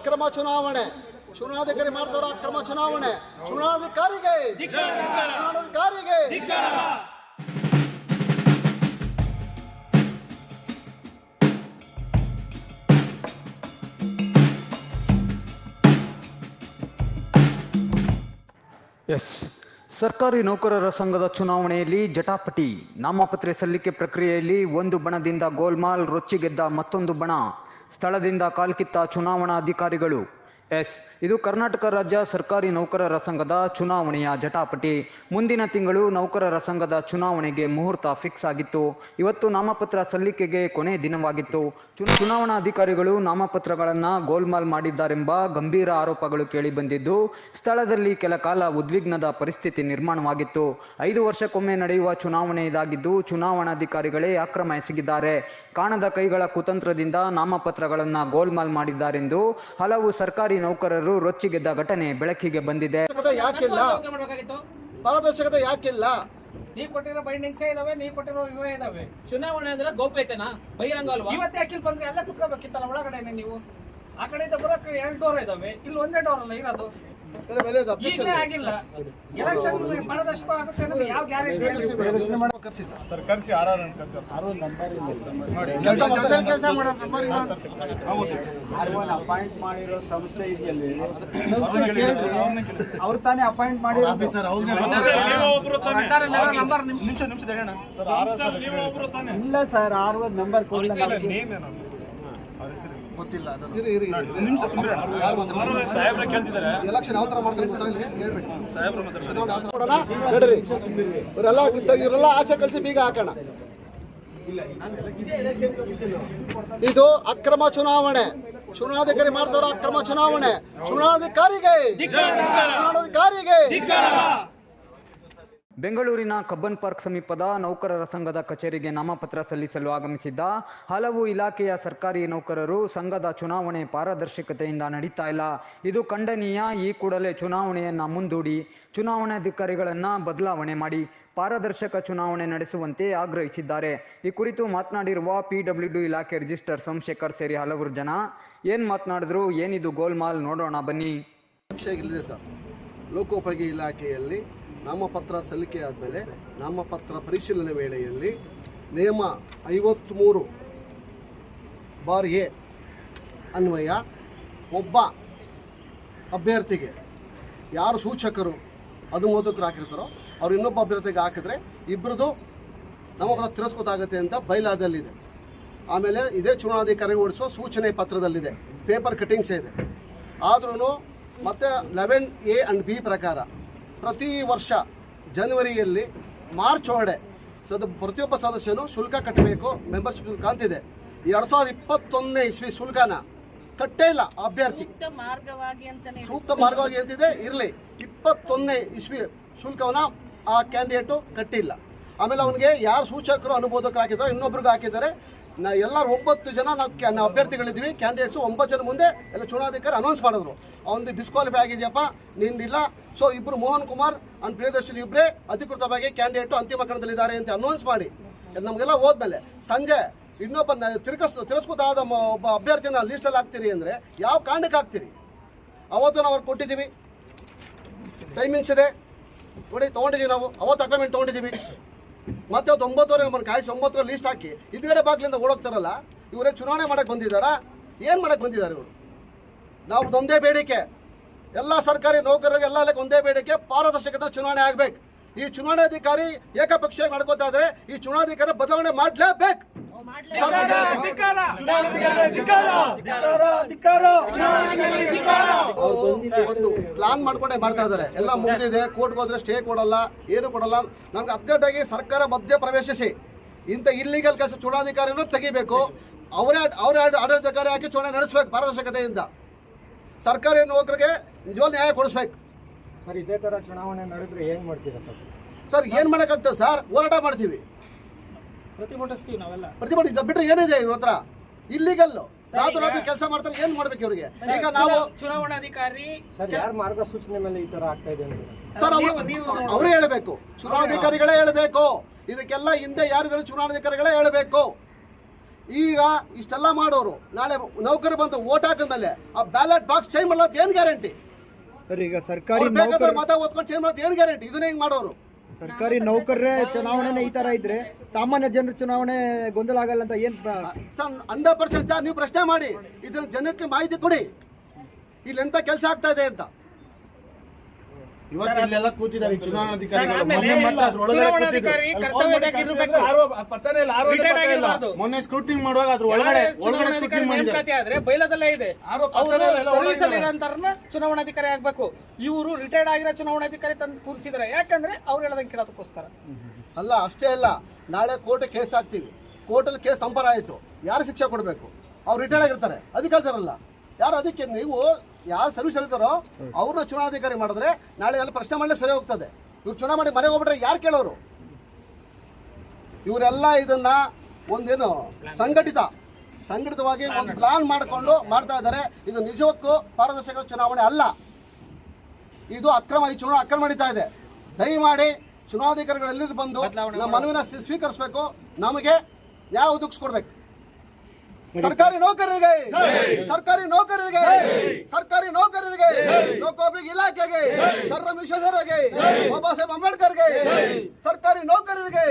ಅಕ್ರಮ ಚುನಾವಣೆ. ಚುನಾವಣಾಧಿಕಾರಿ ಮಾಡಿದವರ ಅಕ್ರಮ ಚುನಾವಣೆ. ಚುನಾವಣಾಧಿಕಾರಿಗೆ ಚುನಾವಣಾಧಿಕಾರಿಗೆ ಎಸ್ ಸರ್ಕಾರಿ ನೌಕರರ ಸಂಘದ ಚುನಾವಣೆಯಲ್ಲಿ ಜಟಾಪಟಿ. ನಾಮಪತ್ರ ಸಲ್ಲಿಕೆ ಪ್ರಕ್ರಿಯೆಯಲ್ಲಿ ಒಂದು ಬಣದಿಂದ ಗೋಲ್ಮಾಲ್ ರೊಚ್ಚಿಗೆದ್ದ ಮತ್ತೊಂದು ಬಣ. ಸ್ಥಳದಿಂದ ಕಾಲ್ಕಿತ್ತ ಚುನಾವಣಾಧಿಕಾರಿಗಳು ಎಸ್. ಇದು ಕರ್ನಾಟಕ ರಾಜ್ಯ ಸರ್ಕಾರಿ ನೌಕರರ ಸಂಘದ ಚುನಾವಣೆಯ ಜಟಾಪಟಿ. ಮುಂದಿನ ತಿಂಗಳು ನೌಕರರ ಸಂಘದ ಚುನಾವಣೆಗೆ ಮುಹೂರ್ತ ಫಿಕ್ಸ್ ಆಗಿತ್ತು. ಇವತ್ತು ನಾಮಪತ್ರ ಸಲ್ಲಿಕೆಗೆ ಕೊನೆ ದಿನವಾಗಿತ್ತು. ಚುನಾ- ಚುನಾವಣಾಧಿಕಾರಿಗಳು ನಾಮಪತ್ರಗಳನ್ನು ಗೋಲ್ಮಾಲ್ ಮಾಡಿದ್ದಾರೆಂಬ ಗಂಭೀರ ಆರೋಪಗಳು ಕೇಳಿಬಂದಿದ್ದು ಸ್ಥಳದಲ್ಲಿ ಕೆಲ ಕಾಲ ಉದ್ವಿಗ್ನದ ಪರಿಸ್ಥಿತಿ ನಿರ್ಮಾಣವಾಗಿತ್ತು. ಐದು ವರ್ಷಕ್ಕೊಮ್ಮೆ ನಡೆಯುವ ಚುನಾವಣೆ ಇದಾಗಿದ್ದು, ಚುನಾವಣಾಧಿಕಾರಿಗಳೇ ಅಕ್ರಮ ಎಸಗಿದ್ದಾರೆ. ಕಾಣದ ಕೈಗಳ ಕುತಂತ್ರದಿಂದ ನಾಮಪತ್ರಗಳನ್ನು ಗೋಲ್ಮಾಲ್ ಮಾಡಿದ್ದಾರೆಂದು ಹಲವು ಸರ್ಕಾರಿ ನೌಕರರು ರೊಚ್ಚಿಗೆದ್ದ ಘಟನೆ ಬೆಳಕಿಗೆ ಬಂದಿದೆ. ಯಾಕಿಲ್ಲ? ಪಾರದರ್ಶಕತೆ ಯಾಕಿಲ್ಲ? ನೀ ಕೊಟ್ಟಿರೋ ಬೈಂಡಿಂಗ್ಸ್ ಇದಾವೆ ನೀ ಕೊಟ್ಟಿರೋ ಇವೇ ಇದಾವೆ. ಚುನಾವಣೆ ಅಂದ್ರೆ ಗೌಪ್ಯತೆನಾ ಬಹಿರಂಗ ಅಲ್ವಾ? ಇವತ್ತೇ ಯಾಕಿಲ್ ಬಂದ್ರೆ ಅಲ್ಲೇ ಕುತ್ಕೋಬೇಕಿತ್ತಲ್ಲ ಒಳಗಡೆನೆ ನೀವು. ಆ ಕಡೆಯಿಂದ ಬರೋಕೆ ಎರಡು ಡೋರ್ ಇದಾವೆ ಇಲ್ಲಿ ಒಂದೇ ಡೋರ್ ಅಲ್ಲ ಇರೋದು. ಕರ್ಸಿ ಆರ್ ಆರ್ ಕರ್ಸಿ ನೋಡಿ ಕೆಲ್ಸ ಮಾಡೋ ಮಾಡೋರು. ಅಪಾಯಿಂಟ್ ಮಾಡಿರೋ ಸಂಸ್ಥೆ ಇದೆಯಲ್ಲಿ ಅವ್ರು ತಾನೇ ಅಪಾಯಿಂಟ್ ಮಾಡಿ ಸರ್ ನಂಬರ್ ನಿಮ್- ನಿಮಿಷ ಇಲ್ಲ ಸರ್ ಆರ್ ನಂಬರ್ ಕೊಡಲ್ಲ ಕೇಳ್ತಿದ್ದಾರೆ. ಎಲೆಕ್ಷನ್ ಯಾವ ತರ ಮಾಡ್ತಾರೆ ಗೊತ್ತಾಗಲಿ? ಹೇಳ್ಬೇಡಿ. ನಡ್ರಿ. ಇವರೆಲ್ಲ ಇವರೆಲ್ಲ ಆಚೆ ಕಳಿಸಿ ಬೀಗ ಹಾಕೋಣ. ಇದು ಅಕ್ರಮ ಚುನಾವಣೆ. ಚುನಾವಣಾಧಿಕಾರಿ ಮಾಡ್ತಾರೋ ಅಕ್ರಮ ಚುನಾವಣೆ. ಚುನಾವಣಾಧಿಕಾರಿಗೆ ಚುನಾವಣಾಧಿಕಾರಿಗೆ ಬೆಂಗಳೂರಿನ ಕಬ್ಬನ್ ಪಾರ್ಕ್ ಸಮೀಪದ ನೌಕರರ ಸಂಘದ ಕಚೇರಿಗೆ ನಾಮಪತ್ರ ಸಲ್ಲಿಸಲು ಆಗಮಿಸಿದ್ದ ಹಲವು ಇಲಾಖೆಯ ಸರ್ಕಾರಿ ನೌಕರರು ಸಂಘದ ಚುನಾವಣೆ ಪಾರದರ್ಶಕತೆಯಿಂದ ನಡೀತಾ ಇಲ್ಲ. ಇದು ಖಂಡನೀಯ. ಈ ಕೂಡಲೇ ಚುನಾವಣೆಯನ್ನು ಮುಂದೂಡಿ ಚುನಾವಣಾಧಿಕಾರಿಗಳನ್ನು ಬದಲಾವಣೆ ಮಾಡಿ ಪಾರದರ್ಶಕ ಚುನಾವಣೆ ನಡೆಸುವಂತೆ ಆಗ್ರಹಿಸಿದ್ದಾರೆ. ಈ ಕುರಿತು ಮಾತನಾಡಿರುವ ಪಿ ಡಬ್ಲ್ಯೂ ಡಿ ಇಲಾಖೆ ರಿಜಿಸ್ಟರ್ ಸೋಮಶೇಖರ್ ಸೇರಿ ಹಲವರು ಜನ. ಏನು ಮಾತನಾಡಿದ್ರು? ಏನಿದು ಗೋಲ್ಮಾಲ್? ನೋಡೋಣ ಬನ್ನಿ. ಸರ್? ಲೋಕೋಪಯೋಗಿ ಇಲಾಖೆಯಲ್ಲಿ ನಾಮಪತ್ರ ಸಲ್ಲಿಕೆ ಆದಮೇಲೆ ನಾಮಪತ್ರ ಪರಿಶೀಲನೆ ವೇಳೆಯಲ್ಲಿ ನಿಯಮ ಐವತ್ತ್ಮೂರು ಬಾರ್ ಎ ಅನ್ವಯ ಒಬ್ಬ ಅಭ್ಯರ್ಥಿಗೆ ಯಾರು ಸೂಚಕರು ಅನುಮೋದಕರು ಹಾಕಿರ್ತಾರೋ, ಅವ್ರು ಇನ್ನೊಬ್ಬ ಅಭ್ಯರ್ಥಿಗೆ ಹಾಕಿದ್ರೆ ಇಬ್ಬರದು ನಾಮಪತ್ರ ತಿರಸ್ಕೃತ ಅಂತ ಬೈಲಾದಲ್ಲಿದೆ. ಆಮೇಲೆ ಇದೇ ಚುನಾವಣಾಧಿಕಾರಿ ಓಡಿಸುವ ಸೂಚನೆ ಪತ್ರದಲ್ಲಿದೆ. ಪೇಪರ್ ಕಟಿಂಗ್ಸೇ ಇದೆ. ಆದ್ರೂ ಮತ್ತೆ ಲೆವೆನ್ ಎ ಆ್ಯಂಡ್ ಬಿ ಪ್ರಕಾರ ಪ್ರತಿ ವರ್ಷ ಜನವರಿಯಲ್ಲಿ ಮಾರ್ಚ್ ಒಳಗಡೆ ಸದ ಪ್ರತಿಯೊಬ್ಬ ಸದಸ್ಯನು ಶುಲ್ಕ ಕಟ್ಟಬೇಕು ಮೆಂಬರ್ಶಿಪ್ ಶುಲ್ಕ ಅಂತಿದೆ. ಎರಡು ಸಾವಿರದ ಇಪ್ಪತ್ತೊಂದನೇ ಇಸ್ವಿ ಶುಲ್ಕನ ಕಟ್ಟೇ ಇಲ್ಲ ಅಭ್ಯರ್ಥಿ. ಸೂಕ್ತ ಮಾರ್ಗವಾಗಿ ಅಂತಿದೆ ಇರಲಿ. ಇಪ್ಪತ್ತೊಂದನೇ ಇಸ್ವಿ ಶುಲ್ಕವನ್ನ ಆ ಕ್ಯಾಂಡಿಡೇಟು ಕಟ್ಟಿಲ್ಲ. ಆಮೇಲೆ ಅವನಿಗೆ ಯಾರು ಸೂಚಕರು ಅನುಬೋಧಕರು ಹಾಕಿದ್ದಾರೆ ಇನ್ನೊಬ್ರಿಗೆ ಹಾಕಿದ್ದಾರೆ. ನಾ ಎಲ್ಲರೂ ಒಂಬತ್ತು ಜನ ನಾವು ಕ್ಯಾ- ನಾವು ಅಭ್ಯರ್ಥಿಗಳಿದ್ವಿ ಕ್ಯಾಂಡಿಡೇಟ್ಸು ಒಂಬತ್ತು ಜನ ಮುಂದೆ ಎಲ್ಲ ಚುನಾವಣಾಧಿಕಾರಿ ಅನೌನ್ಸ್ ಮಾಡಿದ್ರು. ಅವನು ಡಿಸ್ಕ್ವಾಲಿಫೈ ಆಗಿದೆಯಪ್ಪ, ನಿಂದಿಲ್ಲ. ಸೊ ಇಬ್ಬರು ಮೋಹನ್ ಕುಮಾರ್ ಅಂಡ್ ಪ್ರಿಯದರ್ಶನ್ ಇಬ್ಬರೇ ಅಧಿಕೃತವಾಗಿ ಕ್ಯಾಂಡಿಡೇಟು ಅಂತಿಮ ಕಣದಲ್ಲಿದ್ದಾರೆ ಅಂತ ಅನೌನ್ಸ್ ಮಾಡಿ. ನಮಗೆಲ್ಲ ಹೋದ್ಮೇಲೆ ಸಂಜೆ ಇನ್ನೊಬ್ಬ ನ- ತಿರ್ಗಸ್ ತಿರಸ್ಕೃತ ಆದ ಮ- ಒಬ್ಬ ಅಭ್ಯರ್ಥಿನ ಲೀಸ್ಟಲ್ಲಿ ಹಾಕ್ತೀರಿ ಅಂದರೆ ಯಾವ ಕಾರಣಕ್ಕೆ ಹಾಕ್ತೀರಿ? ಅವತ್ತು ನಾವು ಅವ್ರು ಕೊಟ್ಟಿದ್ದೀವಿ. ಟೈಮಿಂಗ್ಸ್ ಇದೆ. ನೋಡಿ, ತೊಗೊಂಡಿದ್ದೀವಿ ನಾವು. ಅವತ್ತು ಅಗ್ರಿಮೆಂಟ್ ತೊಗೊಂಡಿದ್ದೀವಿ. ಮತ್ತೆ ಅವತ್ತು ಒಂಬತ್ತುವರೆ ಬಂದು ಕಾಯಿಸಿ ಒಂಬತ್ತುವರೆ ಲೀಸ್ಟ್ ಹಾಕಿ ಹಿಂದ್ಗಡೆ ಬಾಗ್ಲಿಂದ ಓಡೋಗ್ತಾರಲ್ಲ ಇವರೇ ಚುನಾವಣೆ ಮಾಡಕ್ಕೆ ಬಂದಿದ್ದಾರಾ ಏನು ಮಾಡಕ್ಕೆ ಬಂದಿದ್ದಾರೆ ಇವರು? ನಾವು ಒಂದೇ ಬೇಡಿಕೆ. ಎಲ್ಲ ಸರ್ಕಾರಿ ನೌಕರರಿಗೆ ಎಲ್ಲ ಒಂದೇ ಬೇಡಿಕೆ. ಪಾರದರ್ಶಕತೆ ಚುನಾವಣೆ ಆಗಬೇಕು. ಈ ಚುನಾವಣಾಧಿಕಾರಿ ಏಕಪಕ್ಷೀಯ ಮಾಡ್ಕೋತಾ ಇದ್ರೆ ಈ ಚುನಾವಣಾಧಿಕಾರಿ ಬದಲಾವಣೆ ಮಾಡಲೇಬೇಕು. ಒಂದು ಪ್ಲಾನ್ ಮಾಡ್ಕೊಂಡೆ ಮಾಡ್ತಾ ಇದ್ದಾರೆ. ಎಲ್ಲ ಮುಗಿದಿದೆ. ಕೋರ್ಟ್ ಹೋದ್ರೆ ಸ್ಟೇ ಕೊಡಲ್ಲ ಏನು ಕೊಡಲ್ಲ. ನಮ್ಗೆ ಅರ್ಜೆಂಟಾಗಿ ಸರ್ಕಾರ ಮಧ್ಯ ಪ್ರವೇಶಿಸಿ. ಇಂಥ ಇಲ್ಲಿಗಲ್ ಕೆಲಸ ಚುನಾವಣಾಧಿಕಾರಿನೂ ತೆಗಿಬೇಕು. ಅವರೇ ಅವರೇ ಆಡಳಿತಕಾರಿ ಹಾಕಿ ಚುನಾವಣೆ ನಡೆಸಬೇಕು ಪಾರದರ್ಶಕತೆಯಿಂದ. ಸರ್ಕಾರಿ ನೌಕರಿಗೆ ನಿಜವಾದ ನ್ಯಾಯ ಕೊಡಿಸ್ಬೇಕು. ಸರ್ ಇದೇ ತರ ಚುನಾವಣೆ ನಡೆದ್ರೆ ಏನ್ ಮಾಡ್ತೀರಾ ಸರ್? ಸರ್ ಏನು ಮಾಡೋಕ್ಕಾಗ್ತದೆ ಸರ್? ಹೋರಾಟ ಮಾಡ್ತೀವಿ. ಪ್ರತಿಭಟಿಸ್ತೀವಿ ನಾವೆಲ್ಲ. ಪ್ರತಿಭಟನೆ ಇದು ಬಿಟ್ಟರೆ ಏನಿದೆ ಇವ್ರ ಹತ್ರ? ಇಲ್ಲಿಗಲ್ಲು ರಾತ್ರಿ ರಾತ್ರಿ ಕೆಲಸ ಮಾಡ್ತಾರೆ ಏನ್ ಮಾಡ್ಬೇಕು ಇವ್ರಿಗೆ? ಈಗ ನಾವು ಚುನಾವಣಾಧಿಕಾರಿ ಸರ್ ಯಾರ ಮಾರ್ಗಸೂಚನೆ ಮೇಲೆ ಈ ತರ ಆಗ್ತಾ ಇದೆ ಸರ್ ಅವರು ಅವರೇ ಹೇಳಬೇಕು. ಚುನಾವಣಾಧಿಕಾರಿಗಳೇ ಹೇಳಬೇಕು. ಇದಕ್ಕೆಲ್ಲ ಹಿಂದೆ ಯಾರಿದ್ದಾರೆ ಚುನಾವಣಾಧಿಕಾರಿಗಳೇ ಹೇಳಬೇಕು. ಈಗ ಇಷ್ಟೆಲ್ಲ ಮಾಡೋರು ನಾಳೆ ನೌಕರಿ ಬಂದು ಓಟ್ ಹಾಕಿದ್ಮೇಲೆ ಆ ಬ್ಯಾಲೆಟ್ ಬಾಕ್ಸ್ ಚೇಂಜ್ ಮಾಡೋದು ಏನ್ ಗ್ಯಾರಂಟಿ? ಸರ್ ಈಗ ಸರ್ಕಾರಿ ಮತ ಓದ್ಕೊಂಡು ಚೇಂಜ್ ಮಾಡೋದು ಏನ್ ಗ್ಯಾರಂಟಿ? ಇದನ್ನ ಹೆಂಗ್ ಮಾಡೋರು. ಸರ್ಕಾರಿ ನೌಕರರೇ ಚುನಾವಣೆ ಈ ತರ ಇದ್ರೆ ಸಾಮಾನ್ಯ ಜನರ ಚುನಾವಣೆ ಗೊಂದಲ ಆಗಲ್ಲ ಅಂತ ಏನ್ ಸರ್ ಹಂಡ್ರೆಡ್ ಪರ್ಸೆಂಟ್ ಸರ್ ನೀವು ಪ್ರಶ್ನೆ ಮಾಡಿ. ಇದನ್ನ ಜನಕ್ಕೆ ಮಾಹಿತಿ ಕೊಡಿ. ಇಲ್ಲಿ ಎಂತ ಕೆಲಸ ಆಗ್ತಾ ಇದೆ ಅಂತ. ಇವತ್ತು ಇಲ್ಲೆಲ್ಲ ಕೂತಿದ್ದಾರೆ ಚುನಾವಣಾಧಿಕಾರಿಗಳು ಮೊನ್ನೆ ಮಾತ್ರ. ಮೊನ್ನೆ ಸ್ಕ್ರೂಟಿಂಗ್ ಮಾಡುವಾಗ ಅದ್ರ ಒಳಗಡೆ ಒಳಗಡೆ ಸ್ಕ್ರೂಟಿಂಗ್ ಮಾಡಿದ್ದಾರೆ. ಬೈಲದಲ್ಲೇ ಇದೆ. ಸರ್ವಿಸ್ ಅಲ್ಲಿ ಒಳಗಿದ್ದಾರೆ. ಚುನಾವಣಾಧಿಕಾರಿ ಆಗ್ಬೇಕು. ಇವರು ರಿಟೈರ್ಡ್ ಆಗಿರೋ ಚುನಾವಣಾಧಿಕಾರಿ ತಂದು ಕೂರಿಸಿದ್ದಾರೆ ಯಾಕಂದ್ರೆ ಅವ್ರು ಹೇಳದಂಗೆ ಕೇಳೋದಕ್ಕೋಸ್ಕರ. ಅಲ್ಲ ಅಷ್ಟೇ ಅಲ್ಲ. ನಾಳೆ ಕೋರ್ಟ್ ಕೇಸ್ ಹಾಕ್ತೀವಿ. ಕೋರ್ಟಲ್ಲಿ ಕೇಸ್ ಸಂಪರ ಆಯಿತು. ಯಾರು ಶಿಕ್ಷೆ ಕೊಡಬೇಕು? ಅವ್ರು ರಿಟೈರ್ಡ್ ಆಗಿರ್ತಾರೆ. ಅಧಿಕಾರಿರಲ್ಲ ಯಾರು ಅದಕ್ಕೆ ನೀವು ಯಾರು ಸರ್ವಿಸ್ ಹೇಳ್ತಾರೋ ಅವ್ರನ್ನ ಚುನಾವಣಾಧಿಕಾರಿ ಮಾಡಿದ್ರೆ ನಾಳೆ ಎಲ್ಲ ಪ್ರಶ್ನೆ ಮಾಡಲೇ ಸರಿ ಹೋಗ್ತದೆ. ಇವ್ರು ಚುನಾವಣೆ ಮನೆಗೆ ಹೋಗ್ಬಿಟ್ರೆ ಯಾರು ಕೇಳೋರು? ಇವರೆಲ್ಲ ಇದನ್ನ ಒಂದೇನು ಸಂಘಟಿತ ಸಂಘಟಿತವಾಗಿ ಒಂದು ಪ್ಲಾನ್ ಮಾಡಿಕೊಂಡು ಮಾಡ್ತಾ ಇದ್ದಾರೆ. ಇದು ನಿಜಕ್ಕೂ ಪಾರದರ್ಶಕ ಚುನಾವಣೆ ಅಲ್ಲ. ಇದು ಅಕ್ರಮ ಈ ಚುನಾವಣೆ ಅಕ್ರಮ ನಡೀತಾ ಇದೆ. ದಯಮಾಡಿ ಚುನಾವಣಾಧಿಕಾರಿಗಳು ಎಲ್ಲರೂ ಬಂದು ನಮ್ಮ ಮನವಿನ ಸ್ವೀಕರಿಸಬೇಕು. ನಮಗೆ ನ್ಯಾಯ ಒದಗಿಸ್ಕೊಡ್ಬೇಕು. ಸರ್ಕಾರಿ ನೌಕರರಿಗೆ ಸರ್ಕಾರಿ ನೌಕರರಿಗೆ ಸರ್ಕಾರಿ ನೌಕರರಿಗೆ ಲೋಕೋಪಯೋಗಿ ಇಲಾಖೆಗೆ ಸರ್ವ ವಿಶ್ವೇಶ್ವರರಿಗೆ ಬಾಬಾ ಸಾಹೇಬ್ ಅಂಬೇಡ್ಕರ್ಗೆ ಸರ್ಕಾರಿ ನೌಕರರಿಗೆ